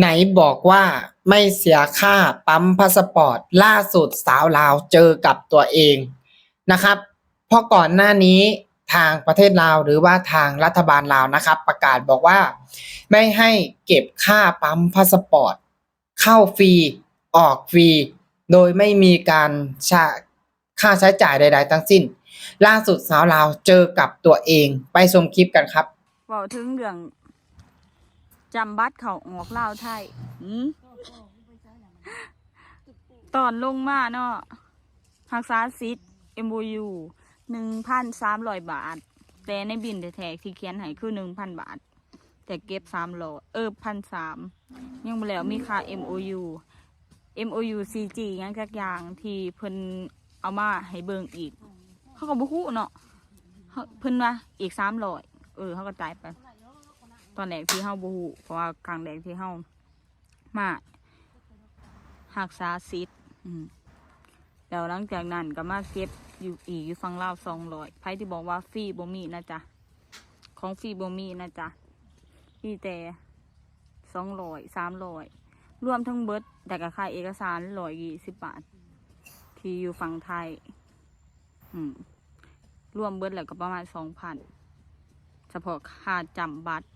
ไหนบอกว่าไม่เสียค่าปั๊มพาสปอร์ต ล่าสุดสาวลาวเจอกับตัวเองนะครับ เพราะก่อนหน้านี้ทางประเทศลาวหรือว่าทางรัฐบาลลาวนะครับ ประกาศบอกว่า ไม่ให้เก็บค่าปั๊มพาสปอร์ต เข้าฟรีออกฟรี โดยไม่มีการค่าใช้จ่ายใด ๆ ทั้งสิ้น ล่าสุดสาวลาวเจอกับตัวเองไปชมคลิปกันครับเว้าถึงเรื่อง จำบัตรเขาออกเลาไทยหืมตอนลงมาเนาะรักษาสิทธิ์ MOU หนึ่งพันสามร้อยบาท แต่ในบินแท้ๆที่เขียนให้คือหนึ่งพันบาท แต่เก็บสามร้อยเออพันสามยังบ่แล้วมีค่า MOU MOU CG หยังจักอย่างที่เพิ่นเอามาให้เบิ่งอีก เขาก็บ่ฮู้เนาะเขาเพิ่นว่าอีกสามร้อยเออเขาก็จ่ายไป ตอนแรกที่เฮาบ่ฮู้เพราะว่าครั้งแรกที่เฮามาหักษาสิทธิ์อืมแล้วหลังจากนั้นก็มาเก็บอยู่อีกอยู่ฝั่งลาสองร้อยไผที่บอกว่าฟรีบ่มีนะจ๊ะ ของฟรีบ่มีนะจ๊ะมีแต่สองร้อยสามร้อยรวมทั้งเบิร์ดแต่ก็ค่าเอกสารร้อยยี่สิบบาท ที่อยู่ฝั่งไทย อืมรวมเบิร์ดแล้วก็ประมาณสองพันเฉพาะค่าจำบัตร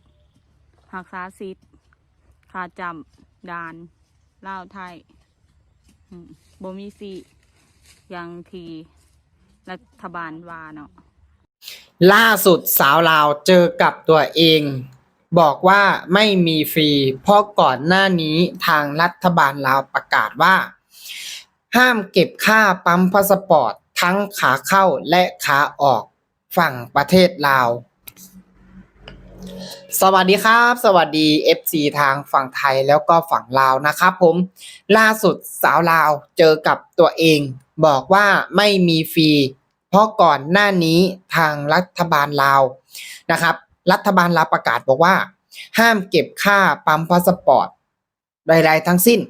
หักษาสิทธิ์ค่าจำดานลาวไทยบ่มีฟรีอย่างทีรัฐบาลวาเนาะล่าสุดสาวลาวเจอกับตัวเอง บอกว่าไม่มีฟรี เพราะก่อนหน้านี้ทางรัฐบาลลาวประกาศว่า ห้ามเก็บค่าปั๊มพาสปอร์ตทั้งขาเข้าและขาออกฝั่งประเทศลาว สวัสดีครับ สวัสดี FC ทางฝั่งไทยแล้วก็ฝั่งลาวนะครับผมล่าสุดสาวลาวเจอกับตัวเอง บอกว่าไม่มีฟรี เพราะก่อนหน้านี้ทางรัฐบาลลาวนะครับ รัฐบาลลาวประกาศบอกว่า ห้ามเก็บค่าปั๊มพาสปอร์ตใดๆทั้งสิ้น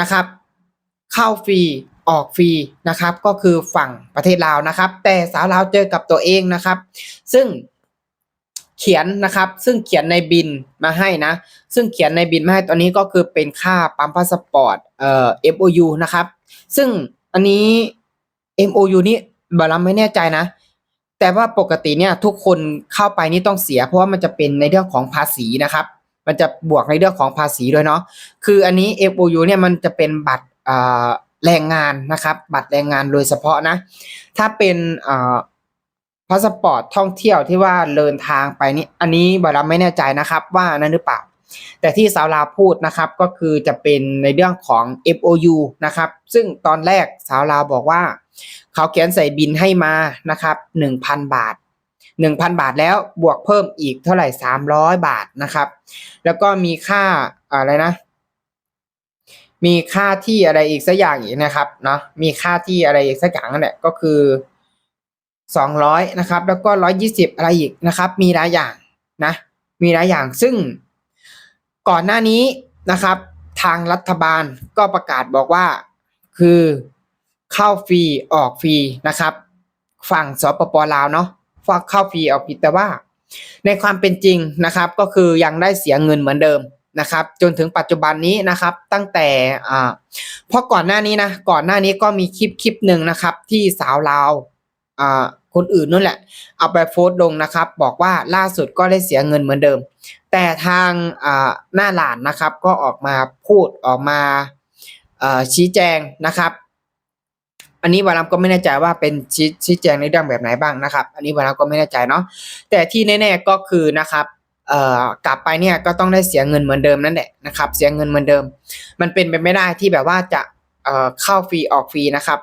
นะครับ เข้าฟรีออกฟรีนะครับ ก็คือฝั่งประเทศลาวนะครับ แต่สาวลาวเจอกับตัวเองนะครับ ซึ่ง เขียนนะครับ ซึ่งเขียนในบินมาให้นะ ซึ่งเขียนในบินมาให้ตอนนี้ก็คือเป็นค่าปั๊มพาสปอร์ตเอ่อ MOU นะครับ ซึ่งอันนี้ MOU นี่บารัมไม่แน่ใจนะ แต่ว่าปกติเนี่ยทุกคนเข้าไปนี่ต้องเสีย เพราะว่ามันจะเป็นในเรื่องของภาษีนะครับ มันจะบวกในเรื่องของภาษีด้วยเนาะ คืออันนี้ MOU เนี่ยมันจะเป็นบัตรเอ่อแรงงานนะครับ บัตรแรงงานโดยเฉพาะนะ ถ้าเป็นเอ่อ พาสปอร์ตท่องเที่ยวที่ว่าเดินทางไปนี่อันนี้บารัมไม่แน่ใจนะครับว่านั่นหรือเปล่า แต่ที่สาวลาวพูดนะครับก็คือจะเป็นในเรื่องของ MOU นะครับ ซึ่งตอนแรกสาวลาวบอกว่า เขาเขียนใส่บินให้มานะครับ1,000 บาท 1,000 บาทแล้วบวกเพิ่มอีกเท่าไหร่ 300 บาทนะครับ แล้วก็มีค่าอะไรนะ มีค่าที่อะไรอีกสักอย่างอีกนะครับเนาะมีค่าที่อะไรอีกสักอย่างนั่นแหละก็คือ 200นะครับแล้วก็ 120 อะไรอีกนะครับ มีหลายอย่างนะมีหลายอย่างซึ่งก่อนหน้านี้นะครับ ทางรัฐบาลก็ประกาศบอกว่าคือเข้าฟรีออกฟรีนะครับ ฝั่งสปปลาวเนาะฟังเข้าฟรีออกฟรีแต่ว่า ในความเป็นจริงนะครับ ก็คือยังได้เสียเงินเหมือนเดิมนะครับ จนถึงปัจจุบันนี้นะครับ ตั้งแต่อ่าเพราะก่อนหน้านี้นะก่อนหน้านี้ก็มีคลิปคลิปหนึ่งนะครับ ที่สาวลาว คนอื่นนั่นแหละ เอาไปโพสต์ลงนะครับ บอกว่าล่าสุดก็ได้เสียเงินเหมือนเดิม แต่ทางหน้าหลานนะครับ ก็ออกมาพูดออกมาชี้แจงนะครับ อันนี้วารัมก็ไม่แน่ใจว่าเป็นชี้ชี้แจงในเรื่องแบบไหนบ้างนะครับ อันนี้วารัมก็ไม่แน่ใจเนาะแต่ที่แน่ๆก็คือนะครับกลับไปเนี่ยก็ต้องได้เสียเงินเหมือนเดิมนั่นแหละนะครับ เสียเงินเหมือนเดิม มันเป็นไปไม่ได้ที่แบบว่าจะเข้าฟรีออกฟรีนะครับ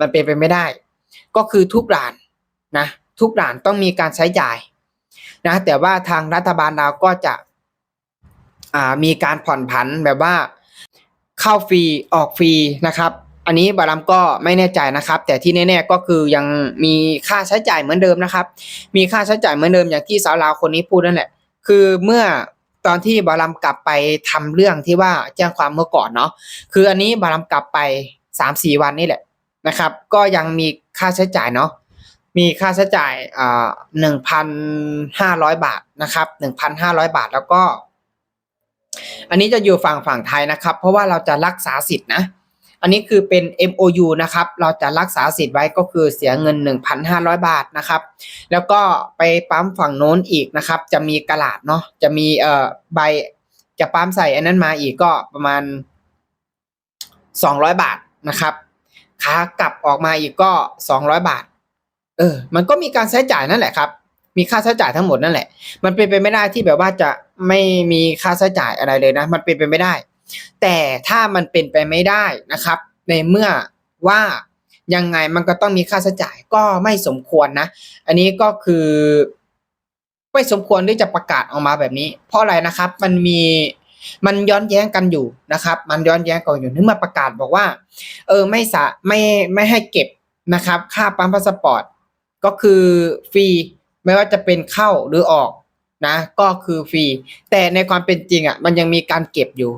มันเป็นไปไม่ได้ ก็คือทุกด่านนะทุกด่านต้องมีการใช้จ่ายนะแต่ว่าทางรัฐบาลเราก็จะมีการผ่อนผันแบบว่าเข้าฟรีออกฟรีนะครับ อันนี้บารัมก็ไม่แน่ใจนะครับ แต่ที่แน่ๆก็คือยังมีค่าใช้จ่ายเหมือนเดิมนะครับ มีค่าใช้จ่ายเหมือนเดิมอย่างที่สาวลาวคนนี้พูดนั่นแหละ คือเมื่อตอนที่บารัมกลับไปทำเรื่องที่ว่าแจ้งความเมื่อก่อนเนาะคืออันนี้บารัมกลับไปสามสี่วันนี่แหละ นะครับ ก็ยังมีค่าใช้จ่ายเนาะมีค่าใช้จ่ายอ่าหนึ่งพันห้าร้อยบาทนะครับหนึ่งพันห้าร้อยบาทแล้วก็ อันนี้จะอยู่ฝั่งฝั่งไทยนะครับ เพราะว่าเราจะรักษาสิทธินะ อันนี้คือเป็น MOU นะครับ เราจะรักษาสิทธิ์ไว้ก็คือเสียเงิน 1,500 บาทนะครับ แล้วก็ไปปั๊มฝั่งโน้นอีกนะครับ จะมีกระดาษเนาะ จะมีเอ่อใบจะปั๊มใส่อันนั้นมาอีกก็ประมาณ 200 บาทนะครับ ขากลับออกมาอีกก็ 200 บาท เออ มันก็มีการใช้จ่ายนั่นแหละครับ มีค่าใช้จ่ายทั้งหมดนั่นแหละ มันเป็นไปไม่ได้ที่แบบว่าจะไม่มีค่าใช้จ่ายอะไรเลยนะ มันเป็นไปไม่ได้ แต่ถ้ามันเป็นไปไม่ได้นะครับ ในเมื่อว่ายังไงมันก็ต้องมีค่าใช้จ่ายก็ไม่สมควรนะ อันนี้ก็คือ ไม่สมควรที่จะประกาศออกมาแบบนี้ เพราะอะไรนะครับ มันมี มันย้อนแย้งกันอยู่นะครับ มันย้อนแย้งกันอยู่นึกมาประกาศบอกว่า เออไม่สะไม่ไม่ให้เก็บนะครับ ค่าปั๊มพาสปอร์ตก็คือฟรีไม่ว่าจะเป็นเข้าหรือออกนะ ก็คือฟรีแต่ในความเป็นจริงอะ มันยังมีการเก็บอยู่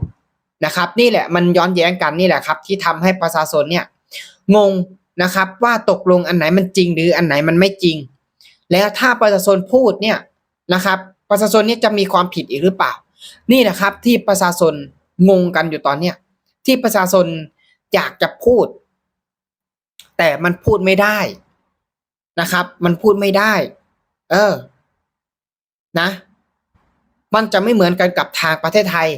นะครับ นี่แหละมันย้อนแย้งกันนี่แหละครับ ที่ทำให้ประชาชนเนี่ยงงนะครับว่าตกลงอันไหนมันจริงหรืออันไหนมันไม่จริง แล้วถ้าประชาชนพูดเนี่ยนะครับ ประชาชนเนี่ยจะมีความผิดอีกหรือเปล่า นี่แหละครับที่ประชาชนงงกันอยู่ตอนเนี้ยที่ประชาชนอยากจะพูด แต่มันพูดไม่ได้นะครับ มันพูดไม่ได้ เออ นะ มันจะไม่เหมือนกันกับทางประเทศไทย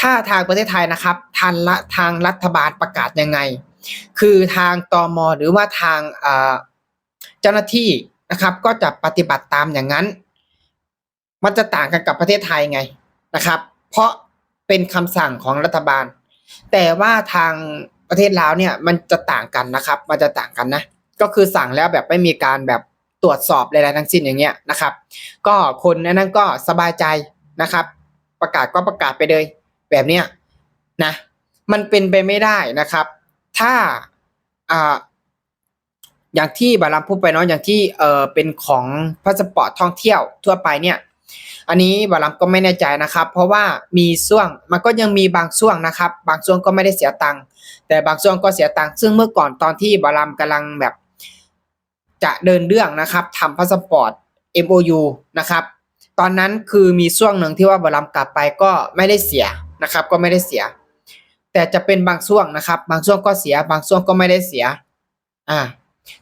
ถ้าทางประเทศไทยนะครับทางละทางรัฐบาลประกาศยังไง คือทางตมหรือว่าทางเจ้าหน้าที่นะครับ ก็จะปฏิบัติตามอย่างนั้น มันจะต่างกันกับประเทศไทยไง นะครับ เพราะเป็นคำสั่งของรัฐบาล แต่ว่าทางประเทศลาวเนี่ยมันจะต่างกันนะครับ มันจะต่างกันนะ ก็คือสั่งแล้วแบบไม่มีการแบบตรวจสอบใดๆทั้งสิ้นอย่างเงี้ยนะครับ ก็คนนั้นก็สบายใจนะครับ ประกาศก็ประกาศไปเลย แบบเนี้ยนะ มันเป็นไปไม่ได้นะครับ ถ้าอ่าอย่างที่บารัมพูดไปเนาะอย่างที่เออเป็นของพาสปอร์ตท่องเที่ยวทั่วไปเนี่ย อันนี้บารัมก็ไม่แน่ใจนะครับ เพราะว่ามีช่วงมันก็ยังมีบางช่วงนะครับ บางช่วงก็ไม่ได้เสียตังค์แต่บางช่วงก็เสียตังค์ซึ่งเมื่อก่อนตอนที่บารัมกำลังแบบ จะเดินเรื่องนะครับทำพาสปอร์ต MOU นะครับ ตอนนั้นคือมีช่วงหนึ่งที่ว่าบารัมกลับไปก็ไม่ได้เสียนะครับ ก็ไม่ได้เสีย แต่จะเป็นบางช่วงนะครับ บางช่วงก็เสีย บางช่วงก็ไม่ได้เสียอ่า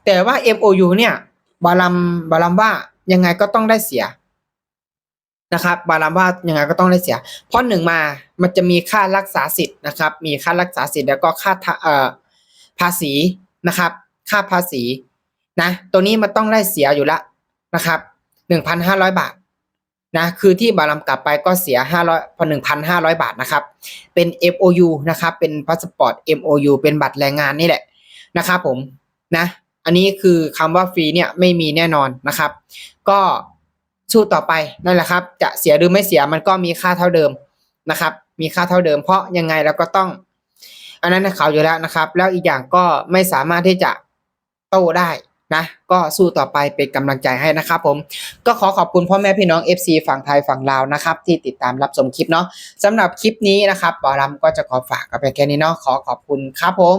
แต่ว่า MOU เนี่ยบารัมบารัมว่ายังไงก็ต้องได้เสีย นะครับบารัมว่ายังไงก็ต้องได้เสีย เพราะหนึ่งมามันจะมีค่ารักษาสิทธิ์นะครับ มีค่ารักษาสิทธิ์แล้วก็ค่าเอ่อภาษีนะครับ ค่าภาษีนะตัวนี้มันต้องได้เสียอยู่ละนะครับหนึ่งพันห้าร้อยบาทนะคือที่บารัมกลับไปก็เสียห้าร้อยพอหนึ่งพันห้าร้อยบาทนะครับ เป็น MOU นะครับ เป็นพาสปอร์ต MOU เป็นบัตรแรงงานนี่แหละนะครับผมนะ อันนี้คือคำว่าฟรีเนี่ยไม่มีแน่นอนนะครับ ก็ สู้ต่อไปนั่นแหละครับ จะเสียหรือไม่เสียมันก็มีค่าเท่าเดิมนะครับ มีค่าเท่าเดิม เพราะยังไงเราก็ต้อง อันนั้นเขาอยู่แล้วนะครับ แล้วอีกอย่างก็ไม่สามารถที่จะโต้ได้นะก็สู้ต่อไปเป็นกำลังใจให้นะครับผมก็ขอขอบคุณพ่อแม่พี่น้อง FC ฝั่งไทยฝั่งลาวนะครับที่ติดตามรับชมคลิปเนาะสำหรับคลิปนี้นะครับบอรัมก็จะขอฝากกับไปแค่นี้เนาะขอขอบคุณครับผม